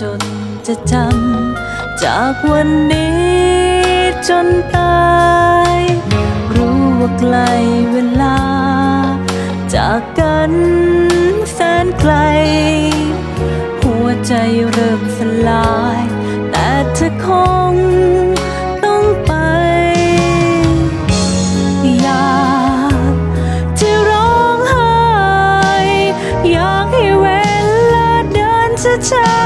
จะจะจำจากวันนี้จนตาย รู้ว่าใกลเวลา จากกันแสนไกล หัวใจเริ่มสลาย แต่เธอคงต้องไป อยากจะร้องไห้ อยากให้เวลาเดินช้า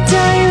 die.